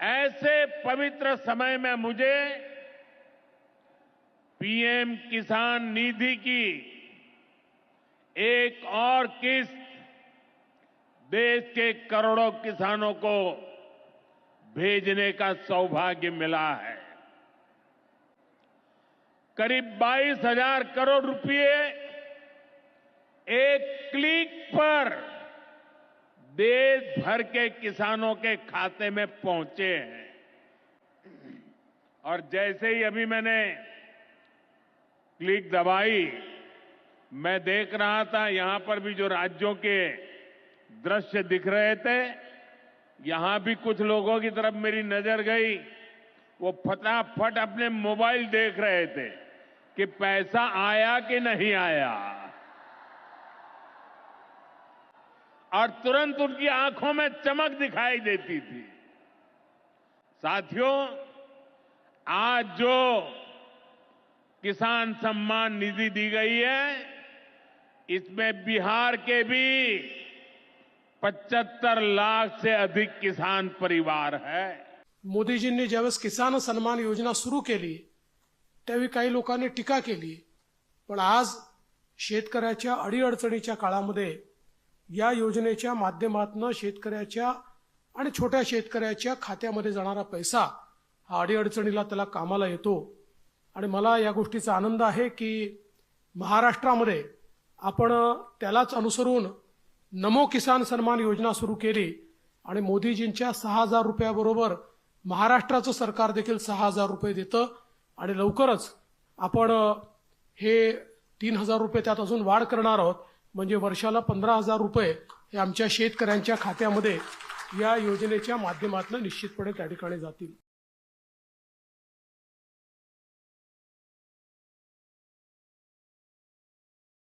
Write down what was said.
ऐसे पवित्र समय में मुझे पीएम किसान निधि की एक और किस्त देश के करोड़ों किसानों को भेजने का सौभाग्य मिला है। करीब बाईस हज़ार करोड़ रुपए एक क्लिक पर देश भर के किसानों के खाते में पहुँचे हैं। और जैसे ही अभी मैंने क्लिक दबाई, मैं देख रहा था यहाँ पर भी जो राज्यों के दृश्य दिख रहे थे, यहाँ भी कुछ लोगों की तरफ़ मेरी नज़र गई। वो फटाफट अपने मोबाइल देख रहे थे कि पैसा आया कि नहीं आया। और तुरंत उनकी आँखों में चमक दिखाई देती थी। साथियों, आज जो किसान सम्मान निधि दी गई है, इसमें बिहार के भी 75 लाख से अधिक किसान परिवार है। मोदीजींनी ज्यावेळेस किसान सन्मान योजना सुरू केली त्यावेळी काही लोकांनी टीका केली पण आज शेतकऱ्याच्या अडीअडचणीच्या काळामध्ये या योजनेच्या माध्यमातून शेतकऱ्याच्या आणि छोट्या शेतकऱ्याच्या खात्यामध्ये जाणारा पैसा हा अडीअडचणीला त्याला कामाला येतो. आणि मला या गोष्टीचा आनंद आहे की महाराष्ट्रामध्ये आपण त्यालाच अनुसरून नमो किसान सन्मान योजना सुरू केली आणि मोदीजींच्या सहा हजार रुपयाबरोबर महाराष्ट्राचं सरकार देखील सहा हजार रुपये देतं आणि लवकरच आपण हे तीन हजार रुपये त्यात अजून वाढ करणार आहोत. म्हणजे वर्षाला पंधरा हजार रुपये हे आमच्या शेतकऱ्यांच्या खात्यामध्ये या योजनेच्या माध्यमातून निश्चितपणे त्या ठिकाणी जातील.